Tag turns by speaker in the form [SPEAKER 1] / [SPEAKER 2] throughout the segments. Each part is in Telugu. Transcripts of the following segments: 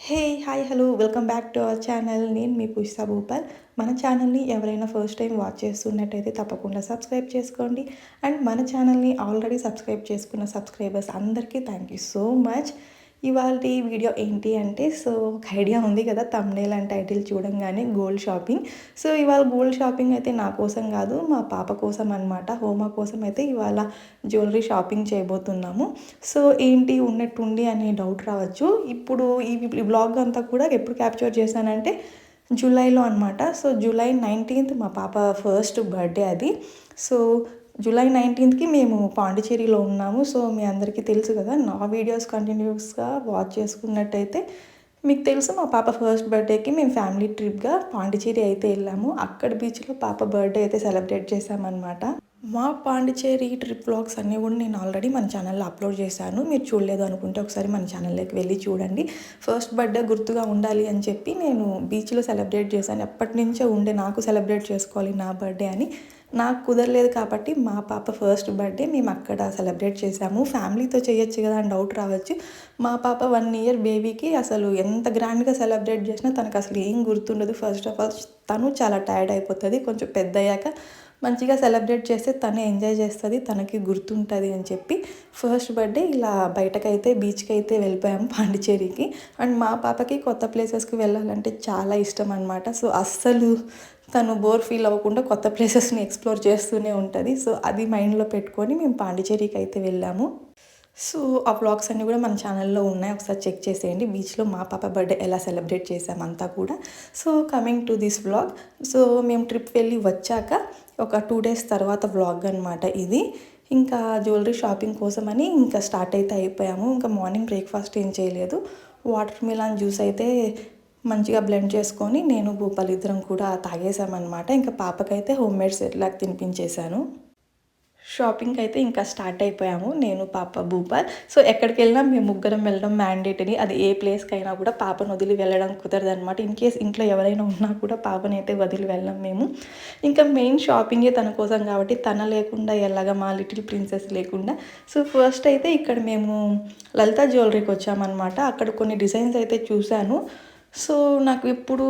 [SPEAKER 1] Hey hi hello welcome back to our channel నేను మీ పుష్ప భూపాల్. మన ఛానల్ని ఎవరైనా ఫస్ట్ టైం వాచ్ చేస్తున్నట్టయితే తప్పకుండా సబ్స్క్రైబ్ చేసుకోండి. అండ్ మన ఛానల్ని ఆల్రెడీ సబ్స్క్రైబ్ చేసుకున్న సబ్స్క్రైబర్స్ అందరికీ థ్యాంక్ యూ సో మచ్ ఇవాళ వీడియో ఏంటి అంటే సో ఒక ఐడియా ఉంది కదా తమ్నేల్ అండ్ టైటిల్ చూడంగానే గోల్డ్ షాపింగ్ సో ఇవాళ గోల్డ్ షాపింగ్ అయితే నా కోసం కాదు మా పాప కోసం అనమాట హోమా కోసం అయితే ఇవాళ జ్యువెలరీ షాపింగ్ చేయబోతున్నాము. సో ఏంటి ఉన్నట్టుండి అనే డౌట్ రావచ్చు. ఇప్పుడు ఈ బ్లాగ్ అంతా కూడా ఎప్పుడు క్యాప్చర్ చేశానంటే జూలైలో అనమాట సో జూలై నైన్టీన్త్ మా పాప ఫస్ట్ బర్త్డే అది. సో జూలై నైన్టీన్త్కి మేము పాండిచేరిలో ఉన్నాము. సో మీ అందరికీ తెలుసు కదా నా వీడియోస్ కంటిన్యూస్గా వాచ్ చేసుకున్నట్టయితే మీకు తెలుసు మా పాప ఫస్ట్ బర్త్డేకి మేము ఫ్యామిలీ ట్రిప్గా పాండిచేరి అయితే వెళ్ళాము. అక్కడ బీచ్లో పాప బర్త్డే అయితే సెలబ్రేట్ చేసామన్నమాట మా పాండిచేరి ట్రిప్ బ్లాగ్స్ అన్నీ కూడా నేను ఆల్రెడీ మన ఛానల్లో అప్లోడ్ చేశాను. మీరు చూడలేదు అనుకుంటే ఒకసారి మన ఛానల్లోకి వెళ్ళి చూడండి. ఫస్ట్ బర్త్డే గుర్తుగా ఉండాలి అని చెప్పి నేను బీచ్లో సెలబ్రేట్ చేశాను. ఎప్పటి నుంచే ఉండే నాకు సెలబ్రేట్ చేసుకోవాలి నా బర్త్డే అని. నాకు కుదరలేదు కాబట్టి మా పాప ఫస్ట్ బర్త్డే మేము అక్కడ సెలబ్రేట్ చేసాము ఫ్యామిలీతో చేయొచ్చు కదా అని డౌట్ రావచ్చు. మా పాప వన్ ఇయర్ బేబీకి అసలు ఎంత గ్రాండ్గా సెలబ్రేట్ చేసినా తనకు అసలు ఏం గుర్తుండదు. ఫస్ట్ ఆఫ్ ఆల్ తను చాలా టైర్డ్ అయిపోతుంది. కొంచెం పెద్ద అయ్యాక మంచిగా సెలబ్రేట్ చేస్తే తను ఎంజాయ్ చేస్తుంది తనకి గుర్తుంటుంది అని చెప్పి ఫస్ట్ బర్త్డే ఇలా బయటకైతే బీచ్కి అయితే వెళ్ళిపోయాము పాండిచేరికి అండ్ మా పాపకి కొత్త ప్లేసెస్కి వెళ్ళాలంటే చాలా ఇష్టం అనమాట సో అస్సలు తను బోర్ ఫీల్ అవ్వకుండా కొత్త ప్లేసెస్ని ఎక్స్ప్లోర్ చేస్తూనే ఉంటుంది. సో అది మైండ్లో పెట్టుకొని మేము పాండిచేరికి అయితే వెళ్ళాము. సో ఆ బ్లాగ్స్ అన్నీ కూడా మన ఛానల్లో ఉన్నాయి. ఒకసారి చెక్ చేసేయండి. బీచ్లో మా పాప బర్త్డే ఎలా సెలబ్రేట్ చేసామంతా కూడా. So coming to this blog so మేము ట్రిప్ వెళ్ళి వచ్చాక ఒక టూ డేస్ తర్వాత వ్లాగ్ అనమాట ఇది. ఇంకా జ్యువెలరీ షాపింగ్ కోసమని ఇంకా స్టార్ట్ అయితే అయిపోయాము. ఇంకా మార్నింగ్ బ్రేక్ఫాస్ట్ ఏం చేయలేదు. వాటర్ మిలాన్ జ్యూస్ అయితే మంచిగా బ్లెండ్ చేసుకొని నేను భూపాల్ ఇద్దరం కూడా తాగేసామన్నమాట. ఇంకా పాపకైతే హోమ్ మేడ్ సెట్లాక్ తినిపించేశాను. షాపింగ్ అయితే ఇంకా స్టార్ట్ అయిపోయాము. నేను పాప భూపాల్. సో ఎక్కడికి వెళ్ళినా మేము ముగ్గురం వెళ్ళడం మ్యాండేటరీ. అది ఏ ప్లేస్కి అయినా కూడా పాపను వదిలి వెళ్ళడం కుదరదు అనమాట ఇన్ కేస్ ఇంట్లో ఎవరైనా ఉన్నా కూడా పాపని అయితే వదిలి వెళ్ళాం మేము. ఇంకా మెయిన్ షాపింగే తన కోసం కాబట్టి తన లేకుండా ఎలాగ మా లిటిల్ ప్రిన్సెస్ లేకుండా. సో ఫస్ట్ అయితే ఇక్కడ మేము లలిత జ్యువెలరీకి వచ్చామన్నమాట. అక్కడ కొన్ని డిజైన్స్ అయితే చూశాను. సో నాకు ఇప్పుడు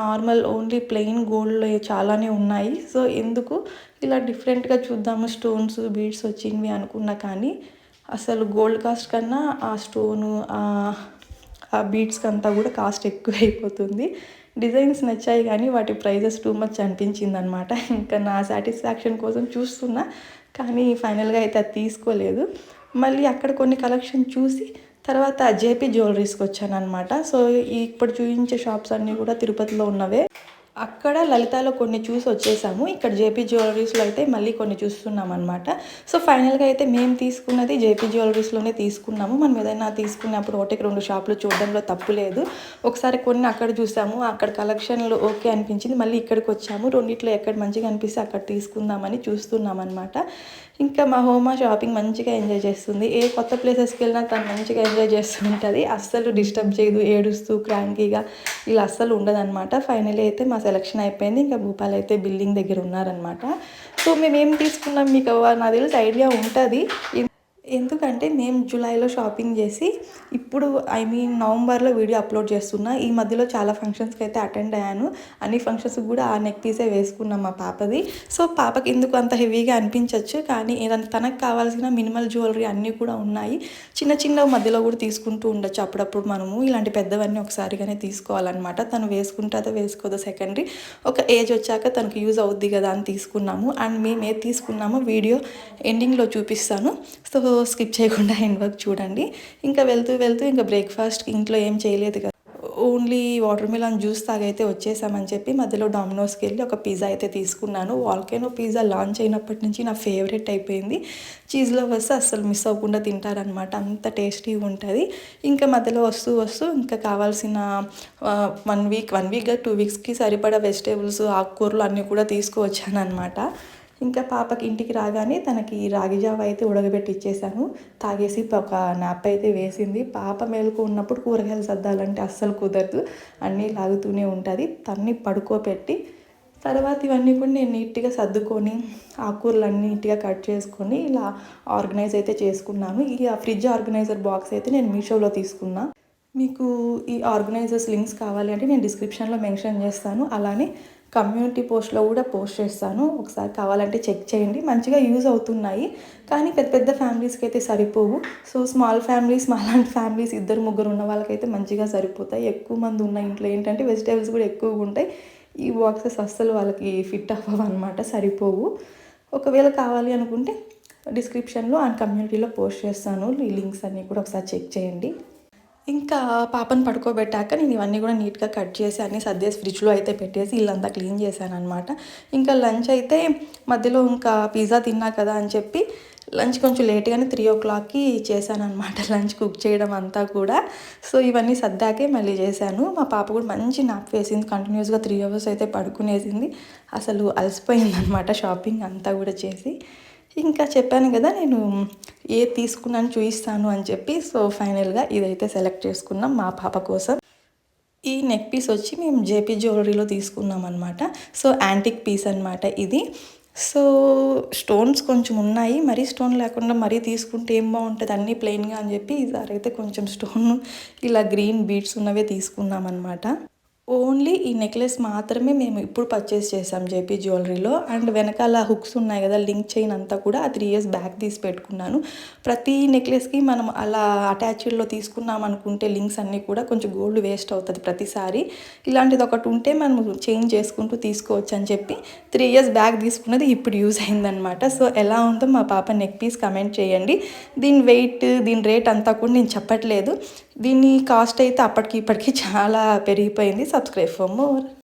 [SPEAKER 1] నార్మల్ ఓన్లీ ప్లెయిన్ గోల్డ్ చాలానే ఉన్నాయి. సో ఎందుకు? ఇలా డిఫరెంట్గా చూద్దాము స్టోన్స్ బీడ్స్ వచ్చినవి అనుకున్నా కానీ అసలు గోల్డ్ కాస్ట్ కన్నా ఆ స్టోను ఆ బీడ్స్కి అంతా కూడా కాస్ట్ ఎక్కువ అయిపోతుంది డిజైన్స్ నచ్చాయి కానీ వాటి ప్రైజెస్ టూ మచ్ అనిపించింది అనమాట ఇంకా నా సాటిస్ఫాక్షన్ కోసం చూస్తున్నా కానీ ఫైనల్గా అయితే అది తీసుకోలేదు. మళ్ళీ అక్కడ కొన్ని కలెక్షన్ చూసి తర్వాత జేపీ జ్యువెలరీస్కి వచ్చాను అనమాట సో ఇప్పుడు చూపించే షాప్స్ అన్నీ కూడా తిరుపతిలో ఉన్నవే. అక్కడ లలితాలో కొన్ని చూసి వచ్చేసాము. ఇక్కడ జేపీ జ్యువెలరీస్లో అయితే మళ్ళీ కొన్ని చూస్తున్నాం అనమాట సో ఫైనల్గా అయితే మేము తీసుకున్నది జేపీ జ్యువెలరీస్లోనే తీసుకున్నాము. మనం ఏదైనా తీసుకున్నప్పుడు ఒకటికి రెండు షాపులు చూడడంలో తప్పు లేదు. ఒకసారి కొన్ని అక్కడ చూసాము. అక్కడ కలెక్షన్లు ఓకే అనిపించింది. మళ్ళీ ఇక్కడికి వచ్చాము. రెండిట్లో ఎక్కడ మంచిగా అనిపిస్తే అక్కడ తీసుకుందామని చూస్తున్నాం అనమాట ఇంకా మా హోమా షాపింగ్ మంచిగా ఎంజాయ్ చేస్తుంది. ఏ కొత్త ప్లేసెస్కి వెళ్ళినా తను మంచిగా ఎంజాయ్ చేస్తూ ఉంటుంది అస్సలు డిస్టర్బ్ చేయదు ఏడుస్తూ క్రాంకీగా. ఇలా అస్సలు ఉండదన్నమాట. ఫైనలీ అయితే మా సెలక్షన్ అయిపోయింది. ఇంకా భూపాల్ అయితే బిల్డింగ్ దగ్గర ఉన్నారనమాట సో మేము ఏం తీసుకున్నాం? మీకు నాకు తెలిసి ఐడియా ఉంటుంది. ఎందుకంటే మేము జూలైలో షాపింగ్ చేసి ఇప్పుడు ఐ మీన్ నవంబర్లో వీడియో అప్లోడ్ చేస్తున్నా. ఈ మధ్యలో చాలా ఫంక్షన్స్కి అయితే అటెండ్ అయ్యాను. అన్ని ఫంక్షన్స్కి కూడా ఆ నెక్ పీసే వేసుకున్నాం మా పాపది. సో పాపకి ఎందుకు అంత హెవీగా అనిపించవచ్చు కానీ తనకు కావాల్సిన మినిమల్ జ్యువెలరీ అన్నీ కూడా ఉన్నాయి. చిన్న చిన్న మధ్యలో కూడా తీసుకుంటూ ఉండొచ్చు. అప్పుడప్పుడు మనము ఇలాంటి పెద్దవన్నీ ఒకసారిగానే తీసుకోవాలన్నమాట. తను వేసుకుంటుందో వేసుకోదో సెకండరీ. ఒక ఏజ్ వచ్చాక తనకు యూజ్ అవుద్ది కదా అని తీసుకున్నాము. అండ్ మేము ఏది తీసుకున్నామో వీడియో ఎండింగ్లో చూపిస్తాను. సో స్కిప్ చేయకుండా ఎండ్ వర్క్ చూడండి. ఇంకా వెళ్తూ వెళ్తూ ఇంకా బ్రేక్ఫాస్ట్ ఇంట్లో ఏం చేయలేదు కదా. ఓన్లీ వాటర్ మిలన్ జ్యూస్ తాగైతే వచ్చేసామని చెప్పి మధ్యలో డామినోస్కి వెళ్ళి ఒక పిజ్జా అయితే తీసుకున్నాను. వాల్కేనో పిజ్జా లాంచ్ అయినప్పటి నుంచి నా ఫేవరెట్ అయిపోయింది. చీజ్లో వస్తే అస్సలు మిస్ అవ్వకుండా తింటారనమాట అంత టేస్టీగా ఉంటుంది. ఇంకా మధ్యలో వస్తూ వస్తూ ఇంకా కావాల్సిన వన్ వీక్ వన్ వీక్గా టూ వీక్స్కి సరిపడా వెజిటేబుల్స్ ఆకుకూరలు అన్నీ కూడా తీసుకువచ్చాను అనమాట ఇంకా పాపకి ఇంటికి రాగానే తనకి రాగి జావ అయితే ఉడకబెట్టి ఇచ్చేసాను తాగేసి ఒక నాప్ అయితే వేసింది. పాప మేలుకు ఉన్నప్పుడు కూరగాయలు సర్దాలంటే అస్సలు కుదరదు. అన్నీ లాగుతూనే ఉంటుంది. తన్ని పడుకోబెట్టి తర్వాత ఇవన్నీ కూడా నేను నీట్గా సర్దుకొని ఆకుకూరలు నీట్గా కట్ చేసుకొని ఇలా ఆర్గనైజ్ అయితే చేసుకున్నాను. ఈ ఫ్రిడ్జ్ ఆర్గనైజర్ బాక్స్ అయితే నేను మీషోలో తీసుకున్నా. మీకు ఈ ఆర్గనైజర్స్ లింక్స్ కావాలి అంటే నేను డిస్క్రిప్షన్లో మెన్షన్ చేస్తాను. అలానే కమ్యూనిటీ పోస్ట్లో కూడా పోస్ట్ చేస్తాను. ఒకసారి కావాలంటే చెక్ చేయండి. మంచిగా యూజ్ అవుతున్నాయి. కానీ పెద్ద పెద్ద ఫ్యామిలీస్కి అయితే సరిపోవు. సో స్మాల్ ఫ్యామిలీస్ మాలాంటి ఫ్యామిలీస్ ఇద్దరు ముగ్గురు ఉన్న వాళ్ళకైతే మంచిగా సరిపోతాయి. ఎక్కువ మంది ఉన్న ఇంట్లో ఏంటంటే వెజిటేబుల్స్ కూడా ఎక్కువగా ఉంటాయి. ఈ బాక్సెస్ అస్సలు వాళ్ళకి ఫిట్ అవ్వవు అనమాట సరిపోవు. ఒకవేళ కావాలి అనుకుంటే డిస్క్రిప్షన్లో అండ్ కమ్యూనిటీలో పోస్ట్ చేస్తాను. ఈ లింక్స్ అన్నీ కూడా ఒకసారి చెక్ చేయండి. ఇంకా పాపను పడుకోబెట్టాక నేను ఇవన్నీ కూడా నీట్గా కట్ చేసి అన్నీ సర్దేసి ఫ్రిడ్జ్లో అయితే పెట్టేసి ఇల్లంతా క్లీన్ చేశాను అనమాట ఇంకా లంచ్ అయితే మధ్యలో ఇంకా పిజ్జా తిన్నా కదా అని చెప్పి లంచ్ కొంచెం లేట్గానే త్రీ ఓ క్లాక్కి చేశాను అనమాట లంచ్ కుక్ చేయడం అంతా కూడా. సో ఇవన్నీ సర్దాకే మళ్ళీ చేశాను. మా పాప కూడా మంచి నాప్ వేసింది. కంటిన్యూస్గా త్రీ అవర్స్ అయితే పడుకునేసింది. అసలు అలసిపోయింది అనమాట షాపింగ్ అంతా కూడా చేసి. ఇంకా చెప్పాను కదా నేను ఏ తీసుకున్నాను చూపిస్తాను అని చెప్పి సో ఫైనల్గా ఇదైతే సెలెక్ట్ చేసుకున్నాం మా పాప కోసం. ఈ నెక్ పీస్ వచ్చి మేము జేపీ జ్యువెలరీలో తీసుకున్నాం అనమాట సో యాంటిక్ పీస్ అనమాట ఇది. సో స్టోన్స్ కొంచెం ఉన్నాయి మరీ స్టోన్ లేకుండా మరీ తీసుకుంటే ఏం బాగుంటుంది అన్నీ ప్లెయిన్గా అని చెప్పి ఈసారి అయితే కొంచెం స్టోన్ ఇలా గ్రీన్ బీడ్స్ ఉన్నవే తీసుకున్నాం అనమాట ఓన్లీ ఈ నెక్లెస్ మాత్రమే మేము ఇప్పుడు పర్చేస్ చేసాం జేపీ జ్యువెలరీలో. అండ్ వెనకాల హుక్స్ ఉన్నాయి కదా లింక్ చైన్ అంతా కూడా ఆ త్రీ ఇయర్స్ బ్యాక్ తీసి పెట్టుకున్నాను. ప్రతి నెక్లెస్కి మనం అలా అటాచ్డ్లో తీసుకున్నాం అనుకుంటే లింక్స్ అన్నీ కూడా కొంచెం గోల్డ్ వేస్ట్ అవుతుంది ప్రతిసారి. ఇలాంటిది ఒకటి ఉంటే మనం చేంజ్ చేసుకుంటూ తీసుకోవచ్చు అని చెప్పి త్రీ ఇయర్స్ బ్యాక్ తీసుకున్నది ఇప్పుడు యూజ్ అయిందనమాట సో ఎలా ఉందో మా పాప నెక్ పీస్ కమెంట్ చేయండి. దీని వెయిట్ దీని రేట్ అంతా కూడా నేను చెప్పట్లేదు. దీని కాస్ట్ అయితే అప్పటికి ఇప్పటికి చాలా పెరిగిపోయింది. Subscribe for more